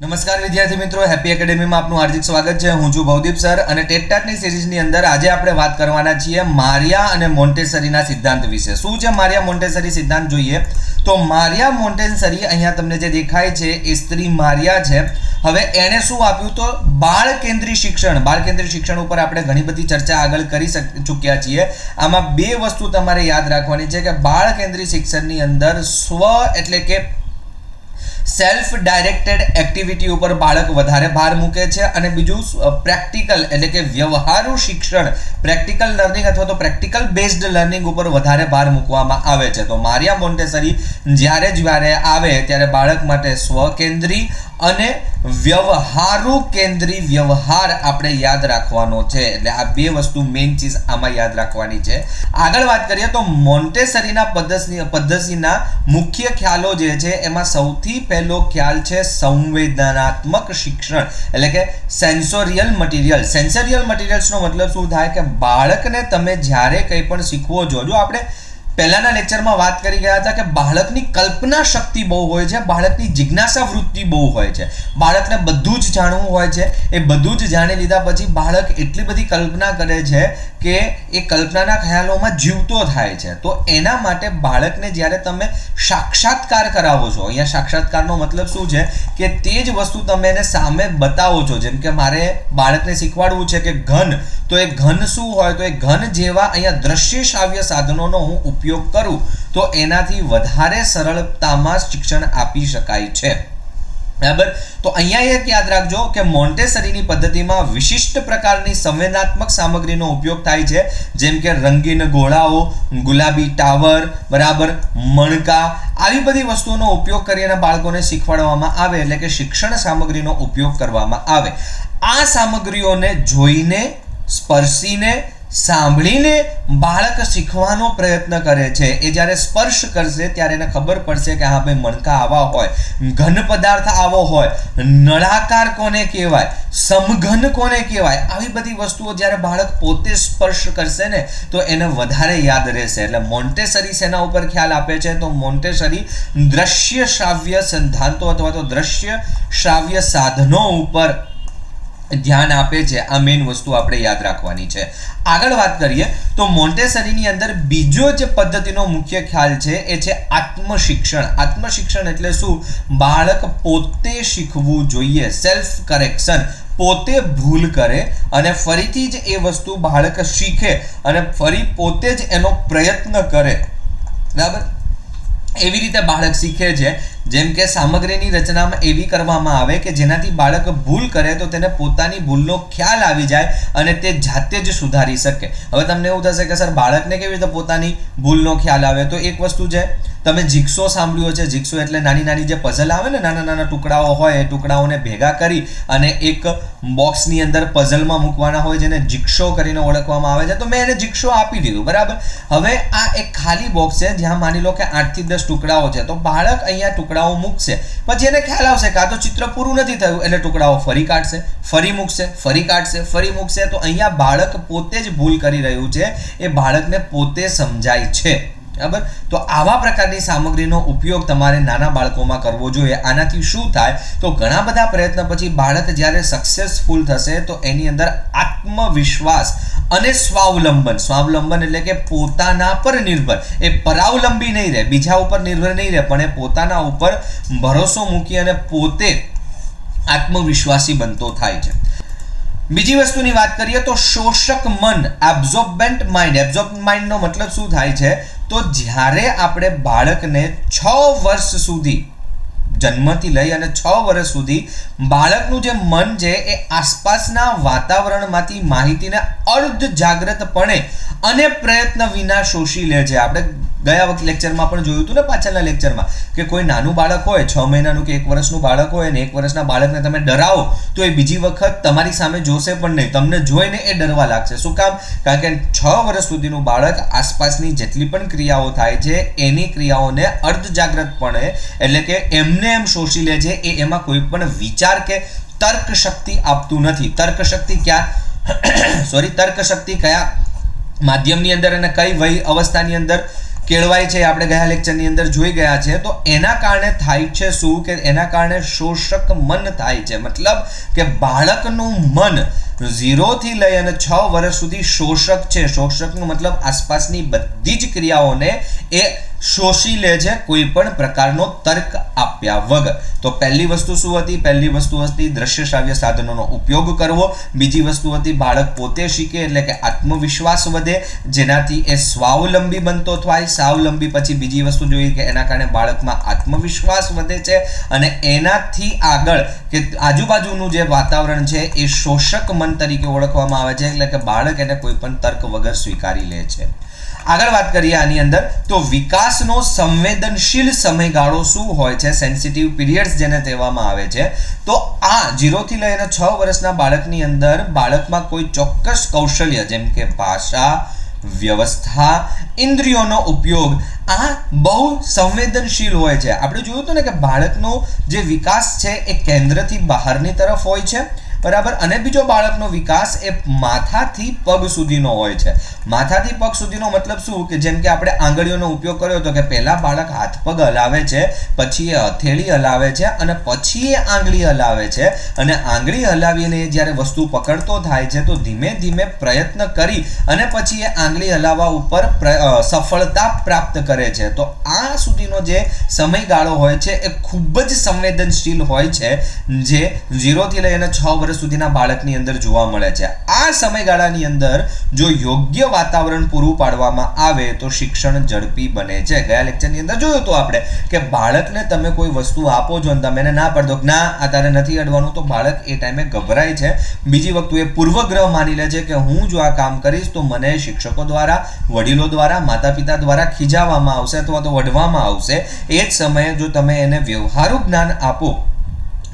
નમસ્કાર વિદ્યાર્થી મિત્રો હેપી એકેડેમીમાં આપનું હાર્દિક સ્વાગત છે. હું છું ભવદીપ સર અને ટેટટાટની સિરીઝની અંદર આજે આપણે વાત કરવાના છીએ મારિયા અને મોન્ટેસરીના સિદ્ધાંત વિશે. શું છે મારિયા મોન્ટેસરી સિદ્ધાંત જોઈએ? તો મારિયા મોન્ટેસરી અહીંયા તમને જે દેખાય છે એ સ્ત્રી મારિયા છે. હવે એણે શું આપ્યું તો? બાળ કેન્દ્રી શિક્ષણ. બાળ કેન્દ્રી શિક્ષણ ઉપર આપણે ઘણી બધી ચર્ચા આગળ કરી ચૂક્યા છીએ. આમાં બે વસ્તુ તમારે યાદ રાખવાની છે કે બાળ કેન્દ્રી શિક્ષણની અંદર સ્વ એટલે કે સેલ્ફ ડાયરેક્ટેડ એક્ટિવિટી ઉપર બાળક વધારે ભાર મૂકે છે અને બીજું પ્રેક્ટિકલ એટલે કે વ્યવહારુ શિક્ષણ પ્રેક્ટિકલ લર્નિંગ અથવા તો પ્રેક્ટિકલ બેઝડ લર્નિંગ ઉપર વધારે ભાર મૂકવામાં આવે છે. તો મારિયા મોન્ટેસરી જ્યારે જ્યારે આવે ત્યારે બાળક માટે સ્વકેન્દ્રી અને વ્યવહારુ કેન્દ્રી વ્યવહાર આપણે યાદ રાખવાનો છે. એટલે આ બે વસ્તુ મેઇન ચીજ આમાં યાદ રાખવાની છે. આગળ વાત કરીએ તો મોન્ટેસરીના પદ્ધતિ પદ્ધતિના મુખ્ય ખ્યાલો જે છે એમાં સૌથી પહેલો ખ્યાલ છે સંવેદનાત્મક શિક્ષણ, એટલે કે સેન્સોરિયલ મટીરિયલ સેન્સોરિયલ મટીરિયલ્સનો મતલબ શું થાય? કે બાળકને તમે જ્યારે કંઈ પણ શીખવો છો જો આપણે પહેલાના લેક્ચરમાં વાત કરી ગયા હતા કે બાળકની કલ્પના શક્તિ બહુ હોય છે, બાળકની જિજ્ઞાસા વૃત્તિ બહુ હોય છે. બાળકને બધું જ જાણવું હોય છે, એ બધું જ જાણી લીધા પછી બાળક એટલી બધી કલ્પના કરે છે કે એ કલ્પનાના ખ્યાલોમાં જીવતો થાય છે. તો એના માટે બાળકને જ્યારે તમે સાક્ષાત્કાર કરાવો છો, અહીંયા સાક્ષાત્કારનો મતલબ શું છે કે તે જ વસ્તુ તમે એને સામે બતાવો છો. જેમ કે મારે બાળકને શીખવાડવું છે કે ઘન, તો એ ઘન શું હોય? તો એ ઘન જેવા અહીંયા દ્રશ્ય શ્રાવ્ય સાધનોનો હું ઉપયોગ કરું, તો એનાથી વધારે સરળતામાં શિક્ષણ આપી શકાય છે. બરાબર? તો અહીંયા એક યાદ રાખજો કે મોન્ટેસરીની પદ્ધતિમાં વિશિષ્ટ પ્રકારની સંવેદનાત્મક સામગ્રીનો ઉપયોગ થાય છે, જેમ કે રંગીન ગોળાઓ, ગુલાબી ટાવર, બરાબર? મણકા, આવી બધી વસ્તુઓનો ઉપયોગ કરીને બાળકોને શીખવાડવામાં આવે, એટલે કે શિક્ષણ સામગ્રીનો ઉપયોગ કરવામાં આવે. આ સામગ્રીઓને જોઈને, સ્પર્શીને સાંભળીને બાળક શીખવાનો પ્રયત્ન કરે છે. એ જ્યારે સ્પર્શ કરશે, ત્યારે એને ખબર પડશે કે હા ભાઈ, મણકા આવા હોય, ઘન પદાર્થ આવો હોય, નળાકાર કોને કહેવાય, સમઘન કોને કહેવાય, આવી બધી વસ્તુઓ જ્યારે બાળક પોતે સ્પર્શ કરશે ને, તો એને વધારે યાદ રહેશે. એટલે મોન્ટેસરી શેના ઉપર ખ્યાલ આપે છે? તો મોન્ટેસરી દ્રશ્ય શ્રાવ્ય સિદ્ધાંતો અથવા તો દ્રશ્ય શ્રાવ્ય સાધનો ઉપર ધ્યાન આપે છે. આ મેઇન વસ્તુ આપણે યાદ રાખવાની છે. આગળ વાત કરીએ તો મોન્ટેસરીની અંદર બીજો જે પદ્ધતિનો મુખ્ય ખ્યાલ છે એ છે આત્મશિક્ષણ. આત્મશિક્ષણ એટલે શું? બાળક પોતે શીખવું જોઈએ. સેલ્ફ કરેક્શન પોતે ભૂલ કરે અને ફરીથી જ એ વસ્તુ બાળક શીખે અને ફરી પોતે જ એનો પ્રયત્ન કરે. બરાબર? એવી રીતે બાળક શીખે છે. જેમ કે સામગ્રીની રચનામાં એવી કરવામાં આવે કે જેનાથી બાળક ભૂલ કરે તો તેને પોતાની ભૂલનો ખ્યાલ આવી જાય અને તે જાતે જ સુધારી શકે. હવે તમને એવું થશે કે, સર, બાળકને કેવી રીતે પોતાની ભૂલનો ખ્યાલ આવે? તો એક વસ્તુ છે, તમે જીક્સો સાંભળ્યો છે જીક્સો એટલે નાની નાની જે પઝલ આવે ને, નાના નાના ટુકડાઓ હોય, એ ટુકડાઓને ભેગા કરી અને એક બોક્સની અંદર પઝલમાં મૂકવાના હોય, જેને જીક્ષો કરીને ઓળખવામાં આવે છે, તો મેં એને જીક્ષો આપી દીધું, બરાબર? હવે આ એક ખાલી બોક્સ છે, જ્યાં માની લો કે આઠથી દસ ટુકડાઓ છે, તો બાળક અહીંયા ટુકડાઓ મૂકશે. પછી એને ખ્યાલ આવશે કે તો ચિત્ર પૂરું નથી થયું. એટલે ટુકડાઓ ફરી કાઢશે, ફરી મૂકશે, ફરી કાઢશે, ફરી મૂકશે. તો અહીંયા બાળક પોતે જ ભૂલ કરી રહ્યું છે. એ બાળકને પોતે સમજાય છે. બરાબર? તો આવા પ્રકારની સામગ્રીનો ઉપયોગ તમારે નાના બાળકોમાં કરવો જોઈએ. આનાથી શું થાય? તો ઘણા બધા પ્રયત્ન પછી બાળક જ્યારે સક્સેસફુલ થશે, તો એની અંદર આત્મવિશ્વાસ અને સ્વાવલંબન સ્વાવલંબન એટલે કે પોતાના પર નિર્ભર. એ પરાવલંબી નહીં રહે, બીજા ઉપર નિર્ભર નહીં રહે, પણ એ પોતાના ઉપર ભરોસો મૂકી અને પોતે આત્મવિશ્વાસી બનતો થાય છે. બીજી વસ્તુની વાત કરીએ તો શોષક મન એબ્ઝોર્બન્ટ માઇન્ડ એબ્ઝોર્બ માઇન્ડનો મતલબ શું થાય છે? તો જ્યારે આપણે બાળકને છ વર્ષ સુધી, જન્મથી લઈ અને છ વર્ષ સુધી બાળકનું જે મન છે એ આસપાસના વાતાવરણમાંથી માહિતીને અર્ધ જાગ્રતપણે અને પ્રયત્ન વિના શોષી લે છે. આપણે ગયા વખત લેક્ચરમાં પણ જોયું હતું ને પાછળના લેક્ચરમાં કે કોઈ નાનું બાળક હોય, છ મહિનાનું કે એક વર્ષનું બાળક હોય ને એક વર્ષના બાળકને તમે ડરાવો, તો એ બીજી વખત તમારી સામે જોશે પણ નહીં. તમને જોઈને એ ડરવા લાગશે. શું કામ? કારણ કે છ વર્ષ સુધીનું બાળક આસપાસની જેટલી પણ ક્રિયાઓ થાય છે, એની ક્રિયાઓને અર્ધ જાગ્રતપણે એટલે કે એમને એમ શોષી લે છે, એ એમાં કોઈ પણ વિચાર કે તર્ક શક્તિ આપતું નથી. તર્ક શક્તિ ક્યાં? સોરી તર્ક શક્તિ કયા માધ્યમની અંદર અને કઈ વય અવસ્થાની અંદર? કેળવાય છે, આપણે ગયા લેક્ચરની અંદર જોઈ ગયા છે, તો એના કારણે થાય છે શું? કે એના કારણે શોષક મન થાય છે. મતલબ કે બાળકનું મન ઝીરોથી લઈ અને છ વર્ષ સુધી શોષક છે. શોષકનું મતલબ આસપાસની બધી જ ક્રિયાઓને એ શોષી લે છે કોઈ પણ પ્રકારનો તર્ક આપ્યા વગર. તો પહેલી વસ્તુ શું હતી? પહેલી વસ્તુ હતી દ્રશ્ય શ્રાવ્ય સાધનોનો ઉપયોગ કરવો. બીજી વસ્તુ હતી બાળક પોતે શીખે એટલે કે આત્મવિશ્વાસ વધે, જેનાથી એ સ્વાવલંબી બનતો થાય. સ્વાવલંબી પછી બીજી વસ્તુ જોઈએ કે એના કારણે બાળકમાં આત્મવિશ્વાસ વધે છે અને એનાથી આગળ કે આજુબાજુનું જે વાતાવરણ છે એ શોષક મન તરીકે ઓળખવામાં આવે છે એટલે કે બાળક એને કોઈ પણ તર્ક વગર સ્વીકારી લે છે. આગળ વાત કરીએ આની અંદર, તો વિકાસનો સંવેદનશીલ સમયગાળો શું હોય છે? સેન્સિટિવ પીરિયડ્સ જેને કહેવામાં આવે છે. તો આ જીરોથી લઈને છ વર્ષના બાળકની અંદર બાળકમાં કોઈ ચોક્કસ કૌશલ્ય જેમ કે ભાષા, વ્યવસ્થા, ઇન્દ્રિયોનો ઉપયોગ, આ બહુ સંવેદનશીલ હોય છે. આપણે જોયું હતું ને કે બાળકનો જે વિકાસ છે એ કેન્દ્રથી બહારની તરફ હોય છે. બરાબર? અને બીજો બાળકનો વિકાસ એ માથાથી પગ સુધીનો હોય છે. માથાથી પગ સુધીનો મતલબ શું? કે જેમ કે આપણે આંગળીઓનો ઉપયોગ કર્યો તો કે પહેલા બાળક હાથ પગ હલાવે છે, પછી એ હથેળી હલાવે છે અને પછી એ આંગળી હલાવે છે. અને આંગળી હલાવીને એ જ્યારે વસ્તુ પકડતો થાય છે તો ધીમે ધીમે પ્રયત્ન કરી અને પછી એ આંગળી હલાવવા ઉપર પ્ર- સફળતા પ્રાપ્ત કરે છે. તો આ સુધીનો જે સમયગાળો હોય છે એ ખૂબ જ સંવેદનશીલ હોય છે, જે ઝીરોથી લઈને છ વર્ષ સુધીના બાળકની અંદર જોવા મળે છે. આ સમયગાળાની અંદર જો યોગ્ય વાતાવરણ પૂરું પાડવામાં આવે તો શિક્ષણ ઝડપી બને છે. ગયા લેક્ચરની અંદર જોયું હતું આપણે કે બાળકને તમે કોઈ વસ્તુ આપો છો અને તમે એને ના પડદો ના, આ તારે નથી અડવાનું, તો બાળક એ ટાઈમે ગભરાય છે. બીજી વખત એ પૂર્વગ્રહ માની લે છે કે હું જો આ કામ કરીશ તો મને શિક્ષકો દ્વારા, વડીલો દ્વારા માતા પિતા દ્વારા ખીજાવવામાં આવશે અથવા તો વઢવામાં આવશે. એ જ સમયે જો તમે એને વ્યવહારુ જ્ઞાન આપો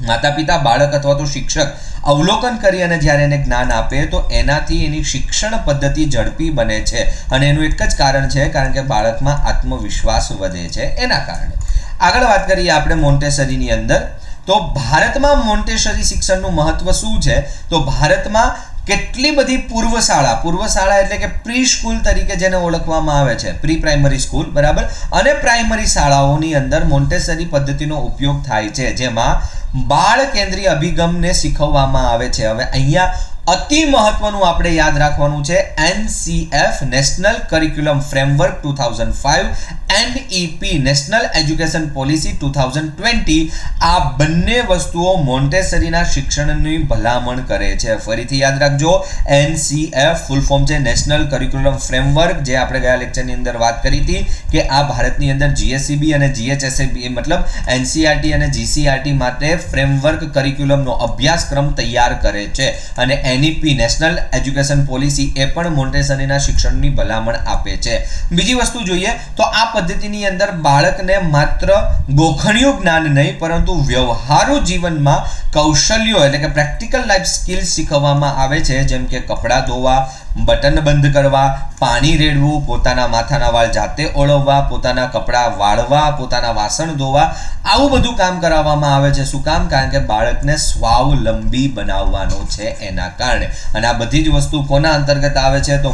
માતા પિતા બાળક અથવા તો શિક્ષક અવલોકન કરી અને જ્યારે એને જ્ઞાન આપે, તો એનાથી એની શિક્ષણ પદ્ધતિ ઝડપી બને છે. અને એનું એક જ કારણ છે, કારણ કે બાળકમાં આત્મવિશ્વાસ વધે છે. એના કારણે. આગળ વાત કરીએ આપણે મોન્ટેસરીની અંદર. તો ભારતમાં મોન્ટેસરી શિક્ષણનું મહત્વ શું છે? તો ભારતમાં કેટલી બધી પૂર્વ શાળા પૂર્વ શાળા એટલે કે પ્રી સ્કૂલ તરીકે જેને ઓળખવામાં આવે છે. પ્રી પ્રાઇમરી સ્કૂલ, બરાબર? અને પ્રાઇમરી શાળાઓની અંદર મોન્ટેસરી પદ્ધતિનો ઉપયોગ થાય છે, જેમાં બાળ કેન્દ્રીય અભિગમને શીખવવામાં આવે છે. હવે અહીંયા અતિ મહત્વનું આપણે યાદ રાખવાનું છે NCF national curriculum framework two thousand five and EP national education policy two thousand twenty આ બંને વસ્તુઓ મોન્ટેસરીના શિક્ષણની ભલામણ કરે છે. ફરીથી યાદ રાખજો, એનસીએફ ફૂલ ફોર્મ છે નેશનલ કરિક્યુલમ ફ્રેમવર્ક જે આપણે ગયા લેક્ચરની અંદર વાત કરી હતી કે આ ભારતની અંદર જીએસસીબી અને જીએચએસએબી મતલબ એનસીઆરટી અને જીસીઆરટી માટે ફ્રેમવર્ક કરિક્યુલમનો અભ્યાસક્રમ તૈયાર કરે છે. અને એનઈપી, નેશનલ એજ્યુકેશન પોલિસી એ પણ મોન્ટેસરીના શિક્ષણની ભલામણ આપે છે. બીજી વસ્તુ જોઈએ તો આ પદ્ધતિની અંદર બાળકને માત્ર ગોખણિયું જ્ઞાન નહીં, પરંતુ વ્યવહારુ જીવનમાં કૌશલ્યો એટલે કે પ્રેક્ટિકલ લાઈફ સ્કિલ્સ શીખવવામાં આવે છે, જેમ કે કપડાં ધોવા બટન બંધ કરવા, પાણી રેડવું, પોતાના માથાના વાળ જાતે ઓળવવા, પોતાના કપડાં વાળવા, પોતાના વાસણ ધોવા, આવું બધું કામ કરાવવામાં આવે છે. શું કામ? કારણ કે બાળકને સ્વાવલંબી બનાવવાનો છે એના કારણે. અને આ બધી જ વસ્તુ કોના અંતર્ગત આવે છે? તો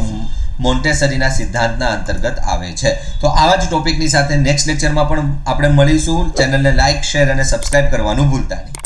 મોન્ટેસરીના સિદ્ધાંતના અંતર્ગત આવે છે. તો આવા જ ટોપિકની સાથે નેક્સ્ટ લેક્ચરમાં પણ આપણે મળીશું. ચેનલને લાઇક શેર અને સબસ્ક્રાઇબ કરવાનું ભૂલતા નહીં.